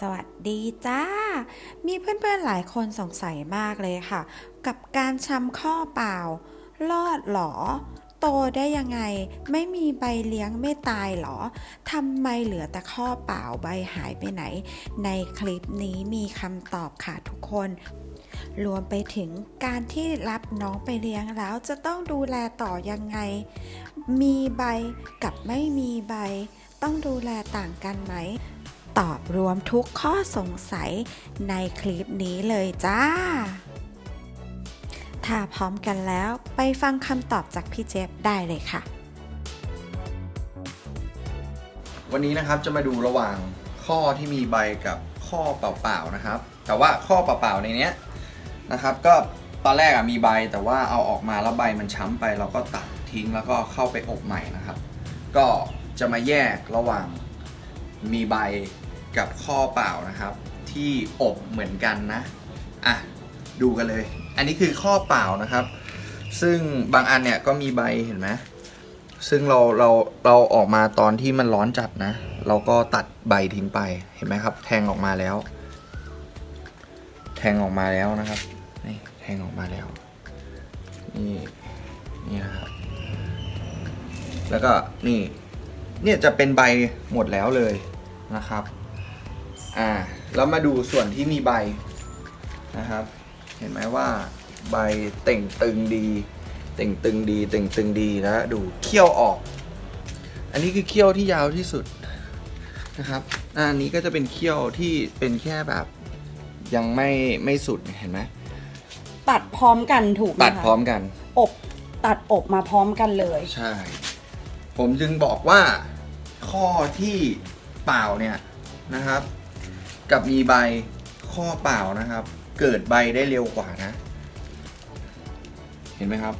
สวัสดีจ้า มีเพื่อนๆหลายคนสงสัยมากเลยค่ะ กับการชำข้อเปล่า รอดหรอ โตได้ยังไง ไม่มีใบเลี้ยงไม่ตายหรอทำไมเหลือแต่ข้อเปล่าใบหายไปไหน ในคลิปนี้มีคำตอบค่ะทุกคนรวมไปถึงการที่รับน้องไปเลี้ยงแล้วจะต้องดูแลต่อยังไง มีใบกับไม่มีใบ ต้องดูแลต่างกันไหม ตอบรวมทุกข้อสงสัยในคลิปนี้เลยจ้า ถ้าพร้อมกันแล้วไปฟังคำตอบจากพี่เจฟได้เลยค่ะ วันนี้นะครับจะมาดูระหว่างข้อที่มีใบกับข้อเปล่าๆนะครับ แต่ว่าข้อเปล่าๆในเนี้ยนะครับก็ตอนแรกอะมีใบแต่ว่าเอาออกมาแล้วใบมันช้ำไปเราก็ตัดทิ้งแล้วก็เข้าไปอบใหม่นะครับ ก็จะมาแยกระหว่างมีใบ กับข้อเปล่านะครับ ที่อบเหมือนกันนะอะดูกันเลย อันนี้คือข้อเปล่านะครับ ซึ่งบางอันเนี่ยก็มีใบเห็นไหมซึ่งเราเราเราออกมาตอนที่มันร้อนจัดนะ เราก็ตัดใบทิ้งไปเห็นไหมครับ แทงออกมาแล้ว แทงออกมาแล้วนะครับนี่แทงออกมาแล้วนี่นี่นะครับแล้วก็นี่เนี่ยจะเป็นใบหมดแล้วเลยนะครับ อ่าแล้วมาดูส่วนที่มีใบนะครับ เห็นไหมว่าใบเต่งตึงดี เต่งตึงดี เต่งตึงดีแล้วดูเขี้ยวออก อันนี้คือเขี้ยวที่ยาวที่สุดนะครับอะอันนี้ก็จะเป็นเขี้ยวที่เป็นแค่แบบยังไม่ไม่สุดเห็นไหมตัดพร้อมกันถูกไหมคะตัดพร้อมกัน อบตัดอบมาพร้อมกันเลย ใช่ ผมจึงบอกว่าข้อที่เปล่าเนี่ยนะครับ กับมีใบข้อเปล่านะครับ เกิดใบได้เร็วกว่านะ เห็นไหมครับ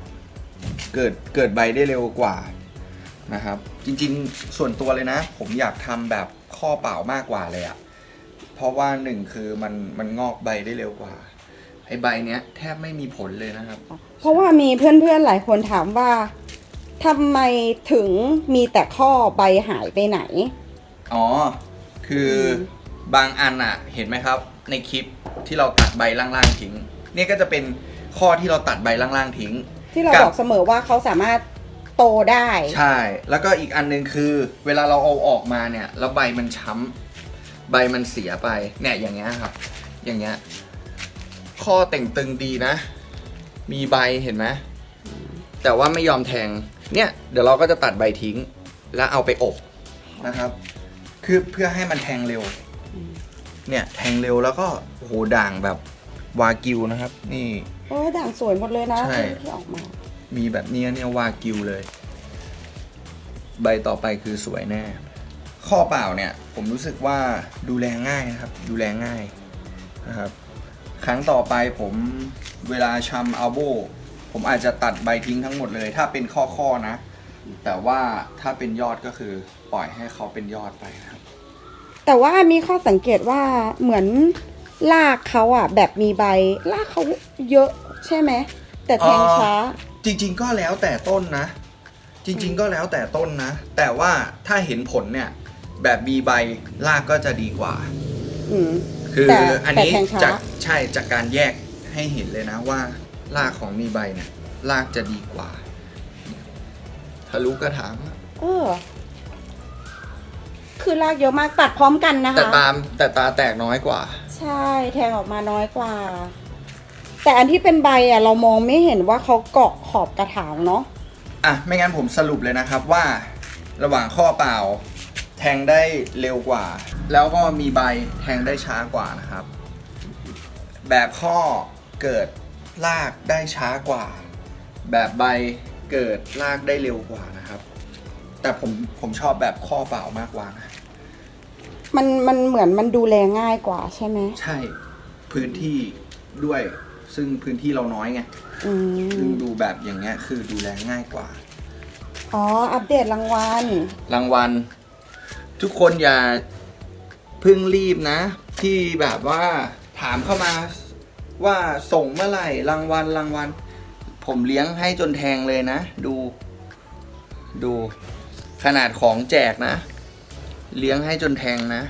เกิดเกิดใบได้เร็วกว่านะครับ จริงๆส่วนตัวเลยนะ ผมอยากทำแบบข้อเปล่ามากกว่าเลยอะเพราะว่าหนึ่งคือมันมันงอกใบได้เร็วกว่าไอ้ใบเนี้ยแทบไม่มีผลเลยนะครับ เพราะว่ามีเพื่อนๆหลายคนถามว่าทำไมถึงมีแต่ข้อใบหายไปไหน อ๋อ คืออม บางอันอะเห็นไหมครับ ในคลิปที่เราตัดใบล่างๆทิ้ง เนี่ยก็จะเป็นข้อที่เราตัดใบล่างๆทิ้ง ที่เรากับบอกเสมอว่าเขาสามารถโตได้ ใช่ แล้วก็อีกอันหนึงคือ เวลาเราเอาออกมาเนี่ย แล้วใบมันช้ำใบมันเสียไป เนี่ยอย่างเงี้ยครับ อย่างเงี้ย ข้อเต่งตึงดีนะ มีใบเห็นไหมแต่ว่าไม่ยอมแทง เนี่ย เดี๋ยวเราก็จะตัดใบทิ้ง แล้วเอาไปอบนะครับ คือเพื่อให้มันแทงเร็วอืม เนี่ยแทงเร็วแล้วก็โอ้โหด่างแบบวากิวนะครับ นี่ โอ้ยด่างสวยหมดเลยนะใช่ ที่ออกมา มีแบบเนี้ยเนี่ยวากิวเลย ใบต่อไปคือสวยแน่ ข้อเปล่าเนี่ย ผมรู้สึกว่าดูแลง่ายนะครับ ดูแลง่ายนะครับ ครั้งต่อไปผมเวลาชำอัลโบผมอาจจะตัดใบทิ้งทั้งหมดเลย ถ้าเป็นข้อๆนะ แต่ว่าถ้าเป็นยอดก็คือปล่อยให้เขาเป็นยอดไปนะครับ แต่ว่ามีข้อสังเกตว่าเหมือนลากเขาอะ แบบมีใบลากเขาเยอะใช่ไหมแต่แทงเอ่อช้า จริง ๆ ก็แล้วแต่ต้นนะ จริง ๆ ก็แล้วแต่ต้นนะ แต่ว่าถ้าเห็นผลเนี่ย แบบมีใบรากก็จะดีกว่าอืมคือแต่อันนี้แต่แทงช้าจากใช่จากการแยกให้เห็นเลยนะว่ารากของมีใบเนี่ยรากจะดีกว่าทะลุกระถางอะเออ คือลากเยอะมากตัดพร้อมกันนะแต่คะ ตามแต่ตาแตกน้อยกว่า ใช่แทงออกมาน้อยกว่า แต่อันที่เป็นใบอะ เรามองไม่เห็นว่าเขาเกาะขอบกระถางเนาะอะ ไม่งั้นผมสรุปเลยนะครับว่า ระหว่างข้อเปล่า แทงได้เร็วกว่า แล้วก็มีใบแทงได้ช้ากว่านะครับ แบบข้อเกิดลากได้ช้ากว่า แบบใบเกิดลากได้เร็วกว่านะครับ แต่ผมผมชอบแบบข้อเปล่ามากกว่านะมันมันเหมือนมันดูแลง่ายกว่าใช่ไหมใช่พื้นที่ด้วย ซึ่งพื้นที่เราน้อยไงอืซึ่งมดูแบบอย่างเงี้ยคือดูแลง่ายกว่า อ๋อ อัปเดตรางวัล รางวัล ทุกคนอย่าเพึ่งรีบนะ ที่แบบว่าถามเข้ามาว่าส่งเมื่อไหร่รางวัลรางวัล ผมเลี้ยงให้จนแทงเลยนะ ดู ดู ขนาดของแจกนะ เลี้ยงให้จนแทงนะ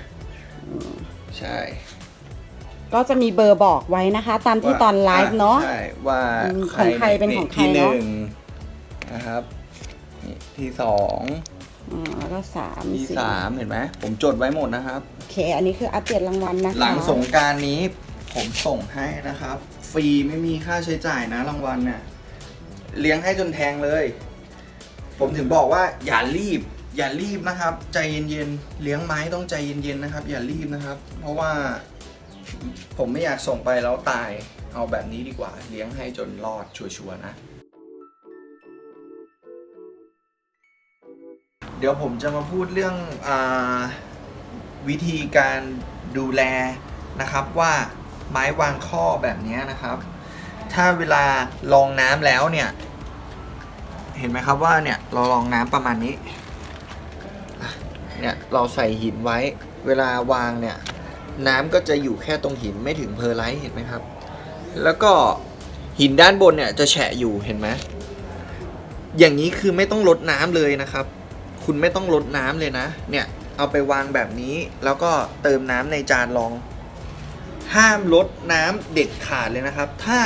ใช่ ก็จะมีเบอร์บอกไว้นะคะ ตามที่ว่าตอนไลฟ์เนาะใช่ว่าอืมของใครเป็นของใครที่หเนอะนึ่งนะครับนี่ที่สองอ่าแล้วก็สามที่สี่สามเห็นไหมผมจดไว้หมดนะครับโอเค อันนี้คืออัปเดตรางวัลนะคะ หลังสงกรารนี้ผมส่งให้นะครับ ฟรีไม่มีค่าใช้จ่ายนะรางวัลเนี่ยเลี้ยงให้จนแทงเลย ผมถึงบอกว่าอย่ารีบ อย่ารีบนะครับ ใจเย็นๆเลี้ยงไม้ต้องใจเย็นๆนะครับ อย่ารีบนะครับ เพราะว่าผมไม่อยากส่งไปแล้วตายเอาแบบนี้ดีกว่า เลี้ยงให้จนรอดชัวร์ๆนะ เดี๋ยวผมจะมาพูดเรื่องอวิธีการดูแลนะครับว่าไม้วางข้อแบบนี้นะครับ ถ้าเวลาลองน้ำแล้วเนี่ย เห็นไหมครับว่าเนี่ยเราลองน้ำประมาณนี้ เนี่ยเราใส่หินไว้เวลาวางเนี่ยน้ำก็จะอยู่แค่ตรงหินไม่ถึงเพอร์ไลท์เห็นไหมครับ แล้วก็หินด้านบนเนี่ยจะแฉะอยู่เห็นไหมอย่างนี้คือไม่ต้องลดน้ำเลยนะครับ คุณไม่ต้องลดน้ำเลยนะ เนี่ยเอาไปวางแบบนี้แล้วก็เติมน้ำในจานรอง ห้ามลดน้ำเด็ดขาดเลยนะครับ ถ้า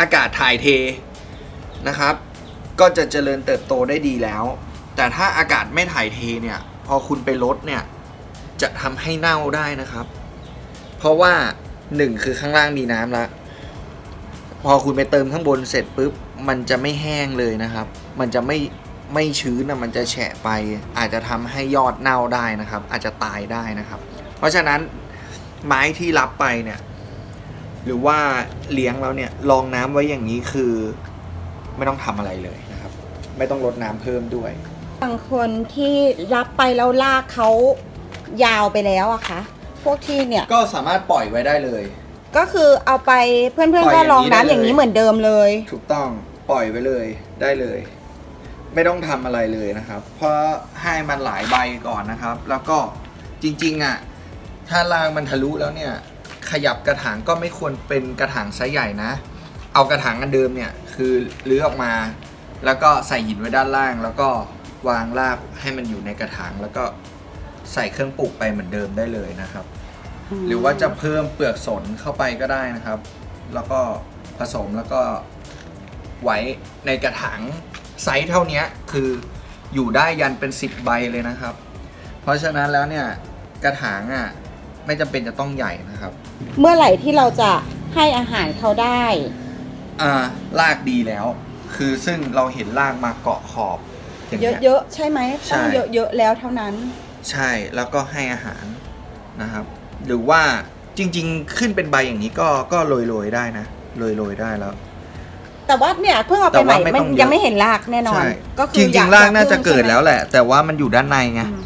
อากาศถ่ายเทนะครับ ก็จะเจริญเติบโตได้ดีแล้ว แต่ถ้าอากาศไม่ถ่ายเทเนี่ยพอคุณไปลดเนี่ยจะทำให้เน่าได้นะครับ เพราะว่าหนึ่งคือข้างล่างมีน้ำละ พอคุณไปเติมข้างบนเสร็จปุ๊บมันจะไม่แห้งเลยนะครับ มันจะไม่ไม่ชื้นนะมันจะแฉะไป อาจจะทำให้ยอดเน่าได้นะครับ อาจจะตายได้นะครับ เพราะฉะนั้นไม้ที่รับไปเนี่ยหรือว่าเลี้ยงแล้วเนี่ยรองน้ำไว้อย่างนี้คือ ไม่ต้องทำอะไรเลย ไม่ต้องลดน้ำเพิ่มด้วย บางคนที่รับไปแล้วลากเขายาวไปแล้วอะคะพวกที่เนี่ยก็สามารถปล่อยไว้ได้เลย ก็คือเอาไปเพื่อนปล่ๆอยก็ลองอย่างนี้ได้น้ำอย่างนี้เลยเหมือนเดิมเลย ถูกต้องปล่อยไว้เลยได้เลย ไม่ต้องทำอะไรเลยนะครับ เพราะให้มันหลายใบก่อนนะครับ แล้วก็จริงๆอะถ้ารางมันทะลุแล้วเนี่ย ขยับกระถางก็ไม่ควรเป็นกระถางไซส์ใหญ่นะ เอากระถางอันเดิมเนี่ย คือรื้อออกมา แล้วก็ใส่หินไว้ด้านล่าง แล้วก็วางรากให้มันอยู่ในกระถาง แล้วก็ใส่เครื่องปลูกไปเหมือนเดิมได้เลยนะครับ หรือว่าจะเพิ่มเปลือกสนเข้าไปก็ได้นะครับ แล้วก็ผสมแล้วก็ไว้ในกระถางไซส์เท่านี้คืออยู่ได้ยันเป็น 10 ใบเลยนะครับ เพราะฉะนั้นแล้วเนี่ยกระถางอะไม่จำเป็นจะต้องใหญ่นะครับ เมื่อไหร่ที่เราจะให้อาหารเขาได้ อ่าลากดีแล้ว คือซึ่งเราเห็นลากมาเกาะขอบอย่างเยเงี้ยอะๆใช่ไหมใช่ ต้องเยอะๆแล้วเท่านั้น ใช่แล้วก็ให้อาหารนะครับ หรือว่าจริง ๆ ขึ้นเป็นใบอย่างนี้ก็ก็โรยๆได้นะโรยๆได้แล้ว แต่ว่าเนี่ยเพิ่งเอาแต่ไปใหม่ว่าไม่มันต้องเยอะ ยังไม่เห็นรากแน่นอน ใช่ก็คืจอริองๆ รากน่าจะอยเกิดใช่ไหมแล้วแหละ แต่ว่ามันอยู่ด้านในไงอืม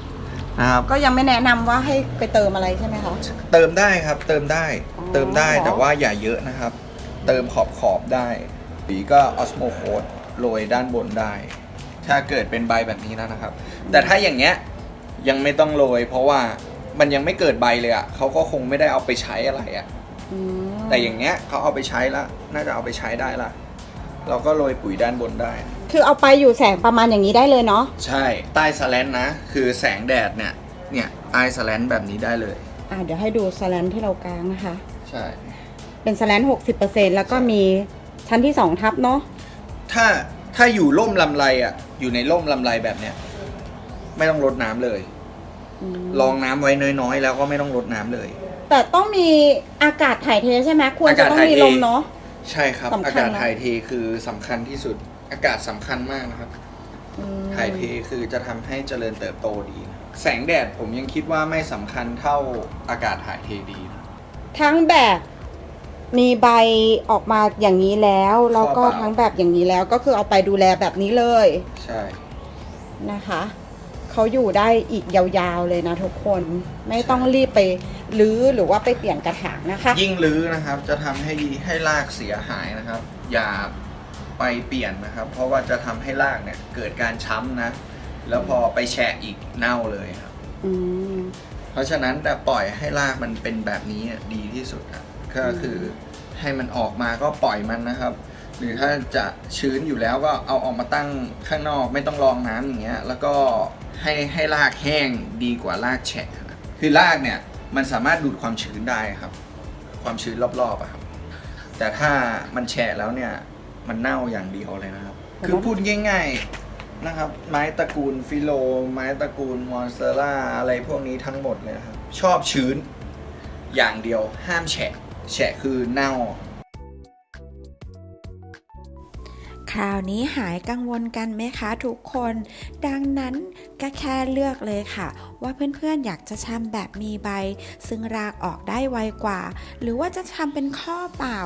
นะครับ ก็ยังไม่แนะนำว่าให้ไปเติมอะไรใช่ไหมคะ เติมได้ครับ เติมได้ อ๋อ เติมได้เหรอแต่ว่าอย่าเยอะนะครับ เติมขอบขอบๆได้ สีก็ออสโมโคดโรยด้านบนได้ ถ้าเกิดเป็นใบแบบนี้แล้วนะครับ แต่ถ้าอย่างเงี้ยยังไม่ต้องโรย เพราะว่ามันยังไม่เกิดใบเลยอะเขาก็คงไม่ได้เอาไปใช้อะไรอะอืมแต่อย่างเงี้ยเขาเอาไปใช้ละน่าจะเอาไปใช้ได้ละเราก็โรยปุ๋ยด้านบนได้ คือเอาไปอยู่แสงประมาณอย่างนี้ได้เลยเนาะใช่ใต้สแลนนะ คือแสงแดดเนี่ยเนี่ยใต้สแลนแบบนี้ได้เลย อ่าเดี๋ยวให้ดูสแลนที่เรากางนะคะ ใช่ เป็นสแลนหกสิบเปอร์เซ็นแล้วก็มี ชั้นที่สองทับเนาะถ้าถ้าอยู่ร่มลำไรอะ อยู่ในร่มลำไรแบบเนี้ยไม่ต้องรดน้ำเลย อืมลองน้ำไว้น้อยๆ แล้วก็ไม่ต้องรดน้ำเลย แต่ต้องมีอากาศถ่ายเทใช่ไหมควรจะต้องมีลมเนาะ ใช่ครับ สำคัญอากาศเนอะถ่ายเทคือสำคัญที่สุด อากาศสำคัญมากนะครับ อืมถ่ายเทคือจะทำให้เจริญเติบโตดีแสงแดดผมยังคิดว่าไม่สำคัญเท่าอากาศถ่ายเทดีนะทั้งแบบ มีใบออกมาอย่างนี้แล้วแล้วก็ข้อเปล่าทั้งแบบอย่างนี้แล้วก็คือเอาไปดูแลแบบนี้เลยใช่นะคะเขาอยู่ได้อีกยาวๆเลยนะทุกคนไม่ต้องรีบไปรื้อหรือว่าไปเปลี่ยนกระถางนะคะ ยิ่งรื้อนะครับ จะทำให้ให้รากเสียหายนะครับ อย่าไปเปลี่ยนนะครับ เพราะว่าจะทำให้รากเนี่ยเกิดการช้ำนะ แล้วพอไปแฉะอีกเน่าเลยครับอืมเพราะฉะนั้นแต่ปล่อยให้รากมันเป็นแบบนี้อะดีที่สุดอะ ก็คือให้มันออกมาก็ปล่อยมันนะครับ หรือถ้าจะชื้นอยู่แล้วก็เอาออกมาตั้งข้างนอกไม่ต้องรองน้ำอย่างเงี้ยแล้วก็ให้ให้รากแห้งดีกว่ารากแฉะนะคือรากเนี่ยมันสามารถดูดความชื้นได้ครับ ความชื้นรอบๆอะครับ แต่ถ้ามันแฉะแล้วเนี่ยมันเน่าอย่างเดียวเลยนะครับ คือพูดง่าย ๆนะครับ ไม้ตระกูลฟิโล ไม้ตระกูลมอนสเตอร่าอะไรพวกนี้ทั้งหมดเลยนะครับ ชอบชื้นอย่างเดียวห้ามแฉะ แฉะคือเน่า คราวนี้หายกังวลกันไหมคะทุกคน ดังนั้นก็แค่เลือกเลยค่ะ ว่าเพื่อนๆอยากจะชำแบบมีใบ ซึ่งรากออกได้ไวกว่า หรือว่าจะทำเป็นข้อเปล่า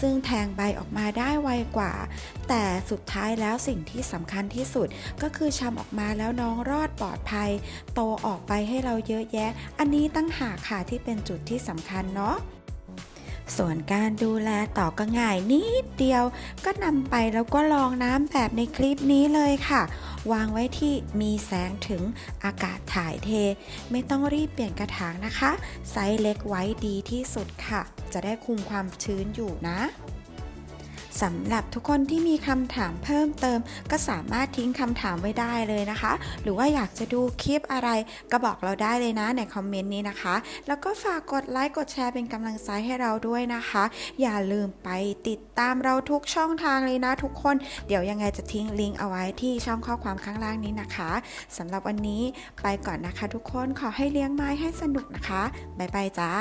ซึ่งแทงใบออกมาได้ไวกว่า แต่สุดท้ายแล้วสิ่งที่สำคัญที่สุด ก็คือชำออกมาแล้วน้องรอดปลอดภัย โตออกไปให้เราเยอะแยะ อันนี้ตั้งหากค่ะที่เป็นจุดที่สำคัญเนาะ ส่วนการดูแลต่อก็ง่ายนิดเดียว ก็นำไปแล้วก็ลองน้ำแบบในคลิปนี้เลยค่ะ วางไว้ที่มีแสงถึงอากาศถ่ายเท ไม่ต้องรีบเปลี่ยนกระถางนะคะ ไซส์เล็กไว้ดีที่สุดค่ะ จะได้คุมความชื้นอยู่นะ สำหรับทุกคนที่มีคำถามเพิ่มเติม ก็สามารถทิ้งคำถามไว้ได้เลยนะคะ หรือว่าอยากจะดูคลิปอะไรก็บอกเราได้เลยนะในคอมเมนต์นี้นะคะ แล้วก็ฝากกดไลค์กดแชร์เป็นกำลังใจให้เราด้วยนะคะ อย่าลืมไปติดตามเราทุกช่องทางเลยนะทุกคน เดี๋ยวยังไงจะทิ้งลิงก์เอาไว้ที่ช่องข้อความข้างล่างนี้นะคะสำหรับวันนี้ไปก่อนนะคะ ทุกคนขอให้เลี้ยงไม้ให้สนุกนะคะบ๊ายบายจ้า